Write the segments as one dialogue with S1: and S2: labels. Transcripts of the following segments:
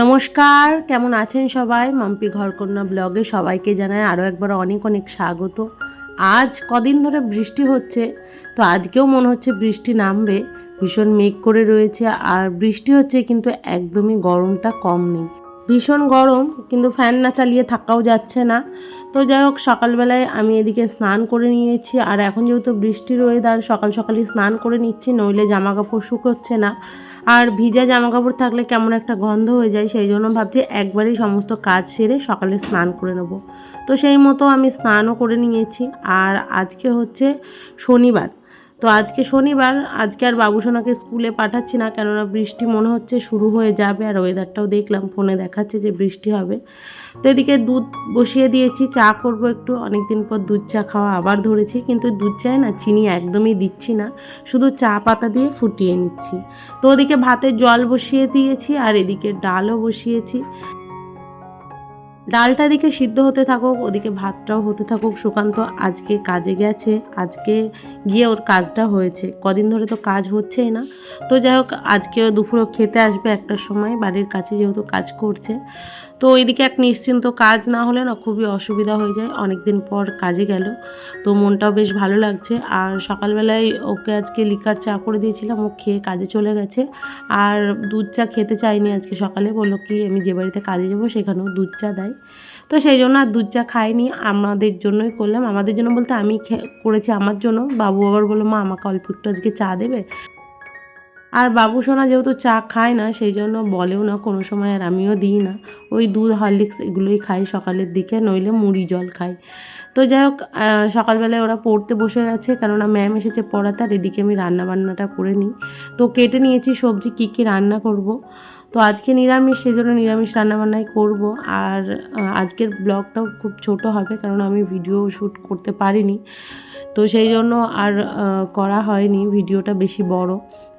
S1: নমস্কার, কেমন আছেন সবাই? মাম্পি ঘরকন্যা ব্লগে সবাইকে জানায় আরও একবার অনেক অনেক স্বাগত। আজ কদিন ধরে বৃষ্টি হচ্ছে, তো আজকেও মনে হচ্ছে বৃষ্টি নামবে, ভীষণ মেঘ করে রয়েছে, আর বৃষ্টি হচ্ছে কিন্তু একদমই গরমটা কম নেই। ভীষণ গরম, কিন্তু ফ্যান না চালিয়ে থাকাও যাচ্ছে না। তো যাই হোক, সকালবেলায় আমি এদিকে স্নান করে নিয়েছি, আর এখন যেহেতু বৃষ্টির ওয়েদার সকাল সকালই স্নান করে নিচ্ছি, নইলে জামা কাপড় শুকোচ্ছে না। আর ভিজা জামা কাপড় থাকলে কেমন একটা গন্ধ হয়ে যায়, সেই জন্য ভাবছি একবারেই সমস্ত কাজ সেরে সকালে স্নান করে নেব। তো সেই মতো আমি স্নানও করে নিয়েছি। আর আজকে হচ্ছে শনিবার তো আজকে শনিবার, আজকে আর বাবুসোনাকে স্কুলে পাঠাচ্ছি না, কেননা বৃষ্টি মনে হচ্ছে শুরু হয়ে যাবে আর ওয়েদারটাও দেখলাম ফোনে দেখাচ্ছে যে বৃষ্টি হবে। তো এদিকে দুধ বসিয়ে দিয়েছি, চা করব একটু অনেক দিন পর দুধ চা খাওয়া আবার ধরেছি, কিন্তু দুধ চায় না, চিনি একদমই দিচ্ছি না, শুধু চা পাতা দিয়ে ফুটিয়ে নিচ্ছি। তো ওদিকে ভাতের জল বসিয়ে দিয়েছি, আর এদিকে ডালও বসিয়েছি। ডালটা এদিকে সিদ্ধ হতে থাকুক, ওদিকে ভাতটাও হতে থাকুক। সুকান্ত আজকে কাজে গেছে, আজকে গিয়ে ওর কাজটা হয়েছে। কদিন ধরে তো কাজ হচ্ছেই না। তো যাই হোক আজকে দুপুরও খেতে আসবে একটার সময়, বাড়ির কাছে যেহেতু কাজ করছে। তো ওইদিকে এক নিশ্চিন্ত কাজ না হলে না খুবই অসুবিধা হয়ে যায়। অনেক দিন পর কাজে গেল। তো মনটাও বেশ ভালো লাগছে। আর সকালবেলায় ওকে আজকে লিকার চা করে দিয়েছিলাম। ও খেয়ে কাজে চলে গেছে। আর দুধ চা খেতে চাইনি আজকে সকালে। বলল কি, আমি যে বাড়িতে কাজে যাব সেখানেও দুধ চা দেয়। তো সেই জন্য আর দুধ চা খাইনি। আমাদের জন্যই করলাম। আমাদের জন্য বলতে আমি করেছি আমার জন্য। বাবু আবার বলল, মা, আমাকে অল্প একটু আজকে চা দেবে। আর বাবু সোনা যেহেতু চা খায় না, সেই জন্য বলেও না, কোনো সময় আর আমিও দিই না। ওই দুধ, হরলিক্স এগুলোই খাই সকালের দিকে, নইলে মুড়ি জল খাই। তো যাই হোক সকালবেলায় ওরা পড়তে বসে গেছে, কেননা ম্যাম এসেছে পড়াতে, আর এদিকে আমি রান্না বান্নাটা করে নিই। তো কেটে নিয়েছি সবজি, কী কী রান্না করব। তো আজকে নিরামিষ সেজন্য নিরামিষ রান্নাবান্নাই করব। আর আজকের ব্লগটাও খুব ছোট হবে কারণ আমি ভিডিও শ্যুট করতে পারিনি। তো সেই জন্য আর করা হয়নি, ভিডিওটা বেশি বড়।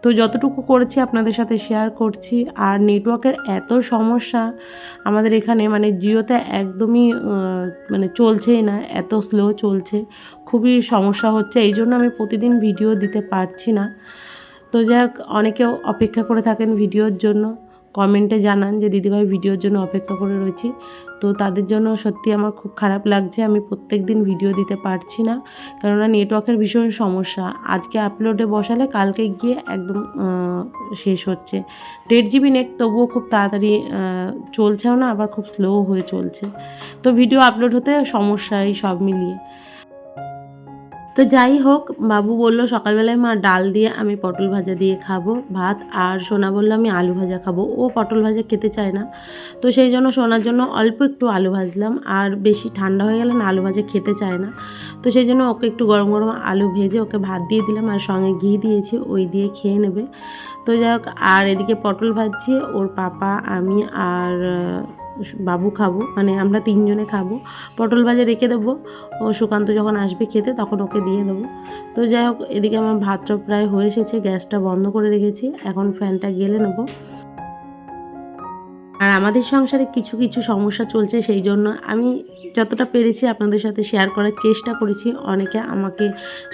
S1: তো যতটুকু করেছি আপনাদের সাথে শেয়ার করছি। আর নেটওয়ার্কের এত সমস্যা আমাদের এখানে মানে জিওতে একদমই মানে চলছেই না, এত স্লো চলছে। খুবই সমস্যা হচ্ছে, এই জন্য আমি প্রতিদিন ভিডিও দিতে পারছি না। তো যাই হোক, অনেকেও অপেক্ষা করে থাকেন ভিডিওর জন্য। কমেন্টে জানান যে, দিদিভাই ভিডিওর জন্য অপেক্ষা করে রয়েছি। তো তাদের জন্য সত্যি আমার খুব খারাপ লাগছে। আমি প্রত্যেক দিন ভিডিও দিতে পারছি না। কেননা নেটওয়ার্কের ভীষণ সমস্যা। আজকে আপলোডে বসালে কালকে গিয়ে একদম শেষ হচ্ছে। দেড় জিবি নেট তবুও খুব তাড়াতাড়ি চলছেও না, আবার খুব স্লো হয়ে চলছে। তো ভিডিও আপলোড হতে সমস্যা এই সব মিলিয়ে। তো যাই হোক, বাবু বলল, সকালবেলায় মা ডাল দিয়ে আমি পটল ভাজা দিয়ে খাব, ভাত, আর সোনা বলল, আমি আলু ভাজা খাব। ও পটল ভাজা খেতে চায় না। তো সেই জন্য সোনার জন্য অল্প একটু আলু ভাজলাম, আর বেশি ঠান্ডা হয়ে গেলে না আলু ভাজা খেতে চায় না। তো সেই জন্য ওকে একটু গরম গরম আলু ভেজে ওকে ভাত দিয়ে দিলাম, আর সঙ্গে ঘি দিয়েছি, ওই দিয়ে খেয়ে নেবে। তো যাই হোক, আর এদিকে পটল ভাজছি, ওর পাপা, আমি, আর বাবু খাব মানে আমরা তিনজনে খাব। পটল ভাজা রেখে দেবো, ও সুকান্ত যখন আসবে খেতে তখন ওকে দিয়ে দেবো। তো যাই হোক, এদিকে আমার ভাতটা প্রায় হয়ে এসেছে, গ্যাসটা বন্ধ করে রেখেছি, এখন ফ্যানটা গেলে নেব। আর আমাদের সংসারে কিছু কিছু সমস্যা চলছে, সেই জন্য আমি যতটা পেরেছি আপনাদের সাথে শেয়ার করার চেষ্টা করেছি। অনেকে আমাকে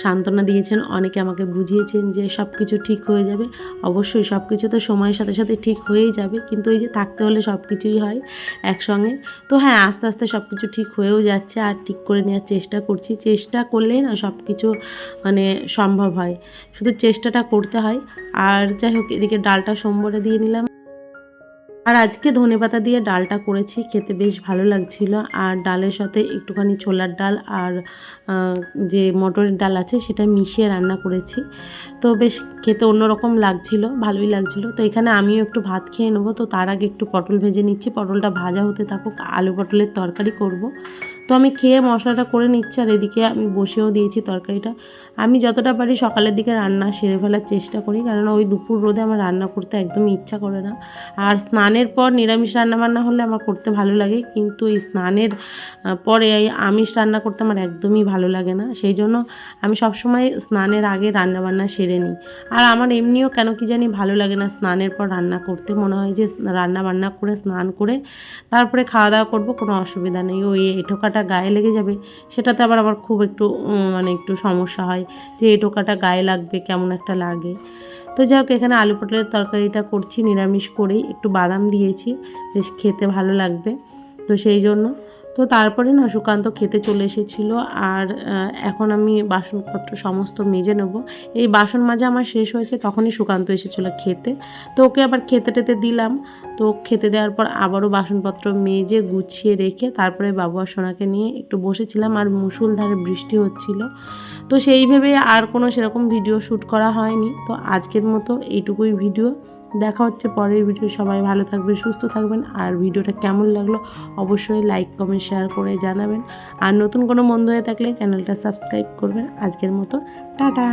S1: সান্ত্বনা দিয়েছেন, অনেকে আমাকে বুঝিয়েছেন যে সব কিছু ঠিক হয়ে যাবে। অবশ্যই সব কিছু তো সময়ের সাথে সাথে ঠিক হয়েই যাবে, কিন্তু এই যে থাকতে হলে সব কিছুই হয় একসঙ্গে। তো হ্যাঁ আস্তে আস্তে সব কিছু ঠিক হয়েও যাচ্ছে আর ঠিক করে নেওয়ার চেষ্টা করছি। চেষ্টা করলেই না সব কিছু মানে সম্ভব হয়। শুধু চেষ্টাটা করতে হয়। আর যাই হোক, এদিকে ডালটা সোমবারে দিয়ে নিলাম। আর আজকে ধনে পাতা দিয়ে ডালটা করেছি, খেতে বেশ ভালো লাগছিল। আর ডালের সাথে একটুখানি ছোলার ডাল আর যে মটরের ডাল আছে সেটা মিশিয়ে রান্না করেছি। তো বেশ খেতে অন্যরকম লাগছিল, ভালোই লাগছিল। তো এখানে আমিও একটু ভাত খেয়ে নেব। তো তার আগে একটু পটল ভেজে নিচ্ছি। পটলটা ভাজা হতে থাকুক, আলু পটলের তরকারি করব। তো আমি খেয়ে মশলাটা করে নিচ্ছি আর এদিকে আমি বসেও দিয়েছি তরকারিটা। আমি যতটা পারি সকালের দিকে রান্না সেরে ফেলার চেষ্টা করি কারণ ওই দুপুর রোদে আমার রান্না করতে একদমই ইচ্ছা করে না। আর স্নানের পর নিরামিষ রান্না বান্না হলে আমার করতে ভালো লাগে, কিন্তু এই স্নানের পরে এই আমিষ রান্না করতে আমার একদমই ভালো লাগে না। সেই জন্য আমি সবসময় স্নানের আগে রান্না বান্না সেরে নিই। আর আমার এমনিও কেন কি জানি ভালো লাগে না স্নানের পর রান্না করতে। মনে হয় যে রান্না বান্না করে, স্নান করে তারপরে খাওয়া দাওয়া করব, কোনো অসুবিধা নেই। ওই এঁটোকাটা গায়ে লেগে যাবে, সেটাতে আবার আমার খুব একটু মানে একটু সমস্যা হয় যে এই টোকাটা গায়ে লাগবে, কেমন একটা লাগে। তো যাই হোক, এখানে আলু পটলের তরকারিটা করছি, নিরামিষ করেই। একটু বাদাম দিয়েছি, বেশ খেতে ভালো লাগবে। তো সেই জন্য তো তারপরে না সুকান্ত খেতে চলে এসেছিল আর এখন আমি বাসনপত্র সমস্ত মেজে নেব। এই বাসন মাজা আমার শেষ হয়েছে, তখনই সুকান্ত এসেছিল খেতে। তো ওকে আবার খেতে টেতে দিলাম। তো খেতে দেওয়ার পর আবারও বাসনপত্র মেজে গুছিয়ে রেখে তারপরে বাবু আর সোনাকে নিয়ে একটু বসেছিলাম আর মুসুলধারে বৃষ্টি হচ্ছিল। তো সেই ভেবে আর কোনো সেরকম ভিডিও শ্যুট করা হয়নি। তো আজকের মতো এইটুকুই ভিডিও। দেখা হচ্ছে পরের ভিডিও সবাই ভালো থাকবেন, সুস্থ থাকবেন। আর ভিডিওটা কেমন লাগল অবশ্যই লাইক কমেন্ট শেয়ার করে জানাবেন। আর নতুন কোনো মন্দ হয়ে থাকলে চ্যানেলটা সাবস্ক্রাইব করবেন। আজকের মতো, টাটা!